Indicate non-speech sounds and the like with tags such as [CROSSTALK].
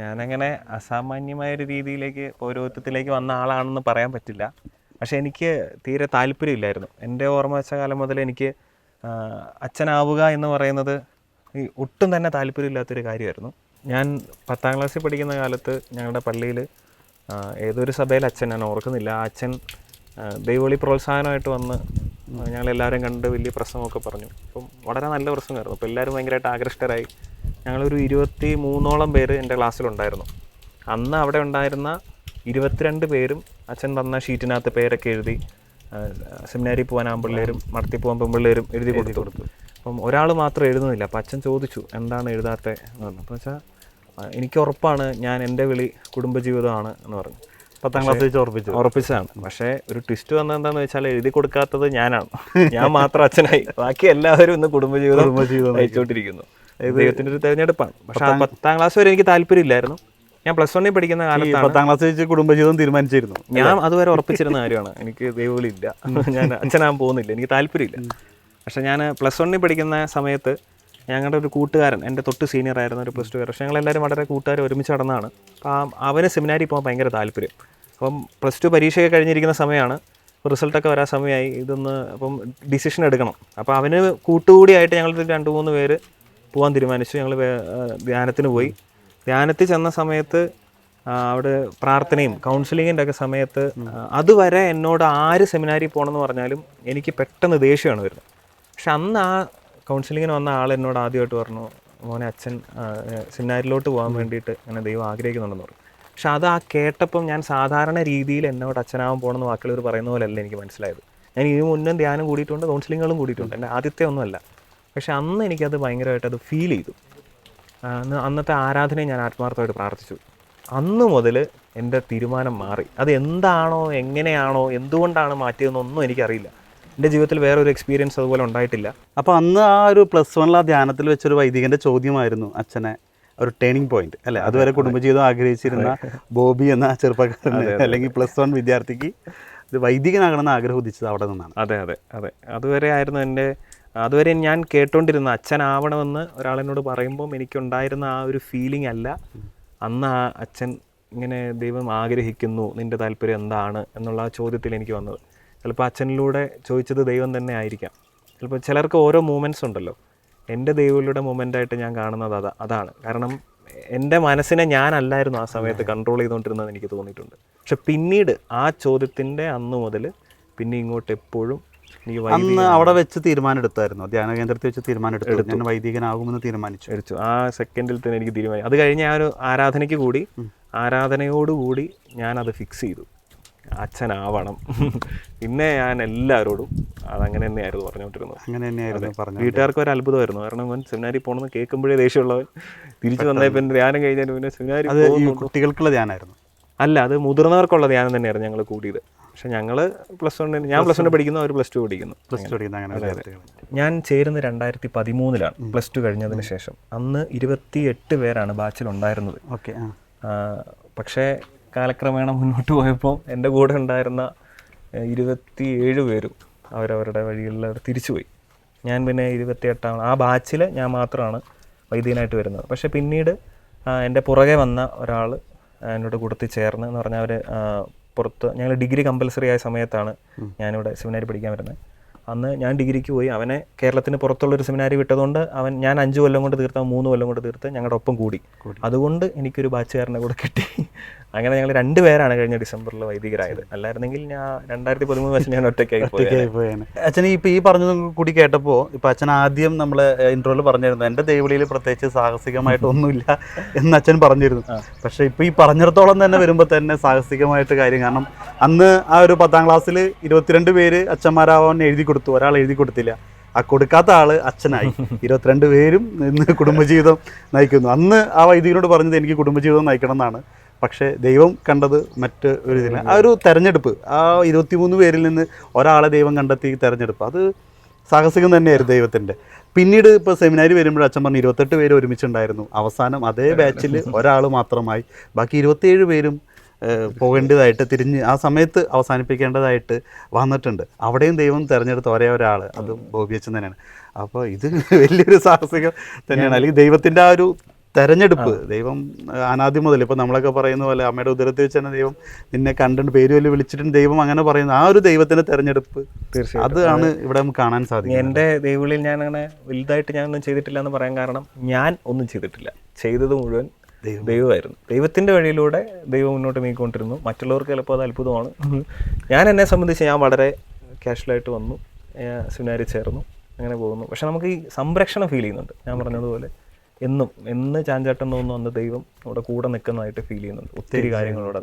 ഞാനങ്ങനെ അസാമാന്യമായ ഒരു രീതിയിലേക്ക് പൗരോഹിത്യത്തിലേക്ക് വന്ന ആളാണെന്ന് പറയാൻ പറ്റില്ല. പക്ഷേ എനിക്ക് തീരെ താല്പര്യമില്ലായിരുന്നു. എന്റെ ഓർമ്മ വെച്ച കാലം മുതൽ എനിക്ക് അച്ഛനാവുക എന്ന് പറയുന്നത് ഈ ഒട്ടും തന്നെ താല്പര്യമില്ലാത്തൊരു കാര്യമായിരുന്നു. ഞാൻ പത്താം ക്ലാസ്സിൽ പഠിക്കുന്ന കാലത്ത് ഞങ്ങളുടെ പള്ളിയിൽ ഏതൊരു സഭയിൽ അച്ഛൻ ഞാൻ ഓർക്കുന്നില്ല. ആ അച്ഛൻ ദൈവവിളി പ്രോത്സാഹനമായിട്ട് വന്ന് ഞങ്ങളെല്ലാവരും കണ്ട് വലിയ പ്രസംഗമൊക്കെ പറഞ്ഞു. അപ്പം വളരെ നല്ല പ്രസംഗമായിരുന്നു അപ്പോൾ എല്ലാവരും ഭയങ്കരമായിട്ട് ആകൃഷ്ടരായി. ഞങ്ങളൊരു ഇരുപത്തി മൂന്നോളം പേര് എന്റെ ക്ലാസ്സിലുണ്ടായിരുന്നു. അന്ന് അവിടെ ഉണ്ടായിരുന്ന ഇരുപത്തിരണ്ട് പേരും അച്ഛൻ തന്ന ഷീറ്റിനകത്ത് പേരൊക്കെ എഴുതി സെമിനാരി പോകാൻ ആമ്പിള്ളേരും മടത്തി പോകാൻ പെമ്പിള്ളേരും എഴുതി കൊടുത്തു. കൊടുത്തു. അപ്പം ഒരാൾ മാത്രം എഴുതുന്നില്ല. അപ്പം അച്ഛൻ ചോദിച്ചു എന്താണ് എഴുതാത്തത് എന്ന് പറഞ്ഞു. അപ്പോൾ വെച്ചാൽ എനിക്ക് ഉറപ്പാണ് ഞാൻ എന്റെ വിളി കുടുംബജീവിതമാണ് എന്ന് പറഞ്ഞു. പത്താം ക്ലാസ് വെച്ച് ഉറപ്പിച്ചു. ഉറപ്പിച്ചതാണ്. പക്ഷേ ഒരു ട്വിസ്റ്റ് വന്നത് എന്താണെന്ന് വെച്ചാൽ എഴുതി കൊടുക്കാത്തത് ഞാനാണ്. ഞാൻ മാത്രം അച്ഛനായി. ബാക്കി എല്ലാവരും ഇന്ന് കുടുംബജീവിതം കുടുംബജീവിതം നയിച്ചുകൊണ്ടിരിക്കുന്നു ദൈവത്തിന്റെ ഒരു തെരഞ്ഞെടുപ്പാണ്. പക്ഷെ പത്താം ക്ലാസ് വരെ എനിക്ക് താല്പര്യമില്ലായിരുന്നു. ഞാൻ പ്ലസ് വണ്ണിൽ പഠിക്കുന്ന കാലത്ത് പത്താം ക്ലാസ് വെച്ച് കുടുംബജീവിതം തീരുമാനിച്ചിരുന്നു. ഞാൻ അതുവരെ ഉറപ്പിച്ചിരുന്ന കാര്യമാണ്. എനിക്ക് ദൈവവിളിയില്ല ഞാൻ അച്ഛനാൻ പോകുന്നില്ല. എനിക്ക് താല്പര്യമില്ല. പക്ഷെ ഞാൻ പ്ലസ് വണ്ണിൽ പഠിക്കുന്ന സമയത്ത് ഞങ്ങളുടെ ഒരു കൂട്ടുകാരൻ എന്റെ തൊട്ട് സീനിയർ ആയിരുന്ന ഒരു പ്ലസ് ടു പക്ഷേ ഞങ്ങളെല്ലാവരും വളരെ കൂട്ടുകാർ ഒരുമിച്ച് നടന്നതാണ്. അപ്പം അവന് സെമിനാരിൽ പോകാൻ ഭയങ്കര താല്പര്യം. അപ്പം പ്ലസ് ടു പരീക്ഷയൊക്കെ കഴിഞ്ഞിരിക്കുന്ന സമയമാണ്. റിസൾട്ടൊക്കെ വരാൻ സമയമായി. ഇതൊന്ന് അപ്പം ഡിസിഷൻ എടുക്കണം. അപ്പോൾ അവന് കൂട്ടുകൂടിയായിട്ട് ഞങ്ങൾ രണ്ട് മൂന്ന് പേര് പോകാൻ തീരുമാനിച്ചു. ഞങ്ങൾ ധ്യാനത്തിന് പോയി. ധ്യാനത്തിൽ ചെന്ന സമയത്ത് അവിടെ പ്രാർത്ഥനയും കൗൺസിലിങ്ങിന്റെ ഒക്കെ സമയത്ത് അതുവരെ എന്നോട് ആര് സെമിനാരിൽ പോകണമെന്ന് പറഞ്ഞാലും എനിക്ക് പെട്ടെന്ന് ദേഷ്യമാണ് വരുന്നത്. പക്ഷെ അന്ന് ആ കൗൺസിലിങ്ങിന് വന്ന ആൾ എന്നോട് ആദ്യമായിട്ട് പറഞ്ഞു മോനെ അച്ഛൻ സെമിനാരിലോട്ട് പോകാൻ വേണ്ടിയിട്ട് അങ്ങനെ ദൈവം ആഗ്രഹിക്കുന്നുണ്ടെന്ന് പറഞ്ഞു. പക്ഷെ അത് ആ കേട്ടപ്പം ഞാൻ സാധാരണ രീതിയിൽ എന്നോട് അച്ഛനാവാൻ പോകണമെന്ന് വാക്കുകൾ പറയുന്ന പോലെയല്ല എനിക്ക് മനസ്സിലായത്. ഞാൻ ഇതിനു മുന്നേ ധ്യാനം കൂടിയിട്ടുണ്ട് കൗൺസിലിങ്ങുകളും കൂടിയിട്ടുണ്ട്. എന്റെ ആദ്യത്തെ ഒന്നുമല്ല. പക്ഷെ അന്ന് എനിക്കത് ഭയങ്കരമായിട്ട് അത് ഫീൽ ചെയ്തു. അന്ന് അന്നത്തെ ആരാധനയെ ഞാൻ ആത്മാർത്ഥമായിട്ട് പ്രാർത്ഥിച്ചു. അന്ന് മുതൽ എന്റെ തീരുമാനം മാറി. അത് എന്താണോ എങ്ങനെയാണോ എന്തുകൊണ്ടാണ് മാറ്റിയതെന്നൊന്നും എനിക്കറിയില്ല. എന്റെ ജീവിതത്തിൽ വേറെ ഒരു എക്സ്പീരിയൻസ് അതുപോലെ ഉണ്ടായിട്ടില്ല. അപ്പോൾ അന്ന് ആ ഒരു പ്ലസ് വണ്ണിൽ ആ ധ്യാനത്തിൽ വെച്ചൊരു വൈദികന്റെ ചോദ്യമായിരുന്നു അച്ഛനെ ഒരു ടേണിംഗ് പോയിന്റ് അല്ലെ? അതുവരെ കുടുംബജീവിതം ആഗ്രഹിച്ചിരുന്ന ബോബി എന്ന ചെറുപ്പക്കാരന് അല്ലെങ്കിൽ പ്ലസ് വൺ വിദ്യാർത്ഥിക്ക് ഇത് വൈദികനാകണമെന്ന് ആഗ്രഹം ഉദിച്ചത് അവിടെ നിന്നാണ്. അതെ അതെ അതെ. അതുവരെ ആയിരുന്നു എന്റെ അതുവരെ ഞാൻ കേട്ടോണ്ടിരുന്ന അച്ഛനാവണമെന്ന് ഒരാളിനോട് പറയുമ്പം എനിക്കുണ്ടായിരുന്ന ആ ഒരു ഫീലിംഗ് അല്ല. അന്ന് ആ അച്ഛൻ ഇങ്ങനെ ദൈവം ആഗ്രഹിക്കുന്നു നിന്റെ താല്പര്യം എന്താണ് എന്നുള്ള ആ ചോദ്യത്തിൽ എനിക്ക് വന്നത്. ചിലപ്പോൾ അച്ഛനിലൂടെ ചോദിച്ചത് ദൈവം തന്നെ ആയിരിക്കാം. ചിലപ്പോൾ ചിലർക്ക് ഓരോ മൂമെന്റ്സ് ഉണ്ടല്ലോ. എന്റെ ദൈവങ്ങളുടെ മൂമെന്റായിട്ട് ഞാൻ കാണുന്നത് അതാ അതാണ്. കാരണം എന്റെ മനസ്സിനെ ഞാനല്ലായിരുന്നു ആ സമയത്ത് കൺട്രോൾ ചെയ്തുകൊണ്ടിരുന്നത് എനിക്ക് തോന്നിയിട്ടുണ്ട്. പക്ഷെ പിന്നീട് ആ ചോദ്യത്തിന്റെ അന്ന് മുതൽ പിന്നെ ഇങ്ങോട്ട് എപ്പോഴും അന്ന് അവിടെ വെച്ച് തീരുമാനം എടുത്തായിരുന്നു ധ്യാന കേന്ദ്രത്തിൽ വെച്ച് തീരുമാനം എടുത്തു. ഞാൻ വൈദികനാകുമെന്ന് തീരുമാനിച്ചു. എടുത്തു. ആ സെക്കൻഡിൽ തന്നെ എനിക്ക് തീരുമാനം. അത് കഴിഞ്ഞ് ആ ഒരു ആരാധനയ്ക്ക് കൂടി ആരാധനയോടുകൂടി ഞാൻ അത് ഫിക്സ് ചെയ്തു. അച്ഛനാവണം. പിന്നെ ഞാൻ എല്ലാവരോടും അതങ്ങനെ തന്നെയായിരുന്നു പറഞ്ഞുകൊണ്ടിരുന്നത്. അങ്ങനെ തന്നെയായിരുന്നു പറഞ്ഞു വീട്ടുകാർക്ക് ഒരു അത്ഭുതമായിരുന്നു. കാരണം അവൻ സെമിനാരി പോകണമെന്ന് കേൾക്കുമ്പോഴേ ദേഷ്യമുള്ളവൻ തിരിച്ചു വന്നേ പിന്നെ ധ്യാനം കഴിഞ്ഞാൽ പിന്നെ സെമിനാരി കുട്ടികൾക്കുള്ള ധ്യാനമായിരുന്നു. അല്ല അത് മുതിർന്നവർക്കുള്ള ധ്യാനം തന്നെയായിരുന്നു ഞങ്ങൾ കൂടിയത്. പക്ഷെ ഞങ്ങൾ പ്ലസ് വണ്ണിന് ഞാൻ പ്ലസ് വണ് പഠിക്കുന്നു അവർ പ്ലസ് ടു പഠിക്കുന്നു. പ്ലസ് ടു പഠിക്കുന്ന അങ്ങനെ ഞാൻ ചേരുന്നത് രണ്ടായിരത്തി പതിമൂന്നിലാണ് പ്ലസ് ടു കഴിഞ്ഞതിന് ശേഷം. അന്ന് ഇരുപത്തി എട്ട് പേരാണ് ബാച്ചിൽ ഉണ്ടായിരുന്നത്. ഓക്കെ പക്ഷേ കാലക്രമേണ മുന്നോട്ട് പോയപ്പോൾ എന്റെ കൂടെ ഉണ്ടായിരുന്ന ഇരുപത്തി ഏഴ് പേരും അവരവരുടെ വഴികളിൽ അവർ തിരിച്ചുപോയി. ഞാൻ പിന്നെ ഇരുപത്തി എട്ടാം ആ ബാച്ചിൽ ഞാൻ മാത്രമാണ് വൈദ്യനായിട്ട് വരുന്നത്. പക്ഷെ പിന്നീട് എന്റെ പുറകെ വന്ന ഒരാൾ എന്നോട് കൂട്ടത്തിൽ ചേർന്ന് എന്ന് പറഞ്ഞാൽ അവർ പുറത്ത് ഞങ്ങൾ ഡിഗ്രി കമ്പൽസറി ആയ സമയത്താണ് ഞാനിവിടെ സെമിനാരി പഠിക്കാൻ വരുന്നത്. അന്ന് ഞാൻ ഡിഗ്രിക്ക് പോയി അവനെ കേരളത്തിന് പുറത്തുള്ളൊരു സെമിനാരി വിട്ടതുകൊണ്ട് അവൻ ഞാൻ അഞ്ച് കൊല്ലം കൊണ്ട് തീർത്ത മൂന്ന് കൊല്ലം കൊണ്ട് തീർത്ത് ഞങ്ങളുടെ ഒപ്പം കൂടി. അതുകൊണ്ട് എനിക്കൊരു ബാച്ചുകാരനെ കൂടെ കിട്ടി. അങ്ങനെ ഞങ്ങൾ രണ്ടുപേരാണ് കഴിഞ്ഞ ഡിസംബറിൽ വൈദികരായത്. അല്ലായിരുന്നെങ്കിൽ ഞാൻ രണ്ടായിരത്തി പതിമൂന്ന് വയസ്സിൽ ഞാൻ ഒറ്റയ്ക്കായി പോയേനെ. അച്ഛൻ ഇപ്പൊ ഈ പറഞ്ഞതും കൂടി കേട്ടപ്പോൾ ഇപ്പൊ അച്ഛൻ ആദ്യം നമ്മളെ ഇൻട്രോയിൽ പറഞ്ഞിരുന്നു. എന്റെ ദൈവളിയിൽ പ്രത്യേകിച്ച് സാഹസികമായിട്ടൊന്നുമില്ല [LAUGHS] എന്ന് അച്ഛൻ പറഞ്ഞിരുന്നു. പക്ഷെ ഇപ്പൊ ഈ പറഞ്ഞിടത്തോളം തന്നെ വരുമ്പോൾ തന്നെ സാഹസികമായിട്ട് കാര്യം. കാരണം അന്ന് ആ ഒരു പത്താം ക്ലാസ്സിൽ ഇരുപത്തിരണ്ട് പേര് അച്ഛന്മാരാവാൻ എഴുതി കൊടുത്തു. ഒരാൾ എഴുതി കൊടുത്തില്ല. ആ കൊടുക്കാത്ത ആൾ അച്ഛനായി. [LAUGHS] ഇരുപത്തിരണ്ട് പേരും ഇന്ന് കുടുംബജീവിതം നയിക്കുന്നു. അന്ന് ആ വൈദികനോട് പറഞ്ഞത് എനിക്ക് കുടുംബജീവിതം നയിക്കണം എന്നാണ്. പക്ഷേ ദൈവം കണ്ടത് മറ്റ് ഒരു ഇതിന്. ആ ഒരു തെരഞ്ഞെടുപ്പ് ആ ഇരുപത്തിമൂന്ന് പേരിൽ നിന്ന് ഒരാളെ ദൈവം കണ്ടെത്തി തെരഞ്ഞെടുപ്പ്. അത് സാഹസികം തന്നെയായിരുന്നു ദൈവത്തിന്റെ. പിന്നീട് ഇപ്പോൾ സെമിനാരി വരുമ്പോൾ അച്ഛൻ പറഞ്ഞു ഇരുപത്തെട്ട് പേര് ഒരുമിച്ചുണ്ടായിരുന്നു. അവസാനം അതേ ബാച്ചിൽ ഒരാൾ മാത്രമായി. ബാക്കി ഇരുപത്തിയേഴ് പേരും പോകേണ്ടതായിട്ട് തിരിഞ്ഞ് ആ സമയത്ത് അവസാനിപ്പിക്കേണ്ടതായിട്ട് വന്നിട്ടുണ്ട്. അവിടെയും ദൈവം തിരഞ്ഞെടുത്ത ഒരേ ഒരാൾ അത് ബോബി അച്ഛൻ തന്നെയാണ്. അപ്പോൾ ഇത് [LAUGHS] വലിയൊരു സാഹസികം തന്നെയാണ്. അല്ലെങ്കിൽ ദൈവത്തിന്റെ ആ ഒരു തെരഞ്ഞെടുപ്പ്. ദൈവം അനാദ്യം മുതൽ ഇപ്പം നമ്മളൊക്കെ പറയുന്ന പോലെ അമ്മയുടെ ഉദരത്തിൽ വെച്ച് തന്നെ ദൈവം നിന്നെ കണ്ടിട്ട് പേര് വലിയ വിളിച്ചിട്ടുണ്ട് ദൈവം അങ്ങനെ പറയുന്നത് ആ ഒരു ദൈവത്തിന്റെ തെരഞ്ഞെടുപ്പ്. തീർച്ചയായിട്ടും. അതാണ് ഇവിടെ നമുക്ക് കാണാൻ സാധിക്കുന്നത്. എന്റെ ദൈവങ്ങളിൽ ഞാൻ അങ്ങനെ വലുതായിട്ട് ഞാനൊന്നും ചെയ്തിട്ടില്ല എന്ന് പറയാൻ കാരണം ഞാൻ ഒന്നും ചെയ്തിട്ടില്ല. ചെയ്തത് മുഴുവൻ ദൈവം. ദൈവമായിരുന്നു. ദൈവത്തിന്റെ വഴിയിലൂടെ ദൈവം മുന്നോട്ട് നീക്കിക്കൊണ്ടിരുന്നു മറ്റുള്ളവർക്ക് ചിലപ്പോൾ അത് അത്ഭുതമാണ്. ഞാൻ എന്നെ സംബന്ധിച്ച് ഞാൻ വളരെ കാഷ്വലായിട്ട് വന്നു. സെമിനാരിൽ ചേർന്നു. അങ്ങനെ പോകുന്നു. പക്ഷെ നമുക്ക് ഈ സംരക്ഷണം ഫീൽ ചെയ്യുന്നുണ്ട്. ഞാൻ പറഞ്ഞതുപോലെ. എന്നും എന്ന് ചാഞ്ചാട്ടം തോന്നുന്നു അന്ന് ദൈവം നമ്മുടെ കൂടെ നിൽക്കുന്നതായിട്ട് ഫീൽ ചെയ്യുന്നുണ്ട്. ഒത്തിരി കാര്യങ്ങളോടെ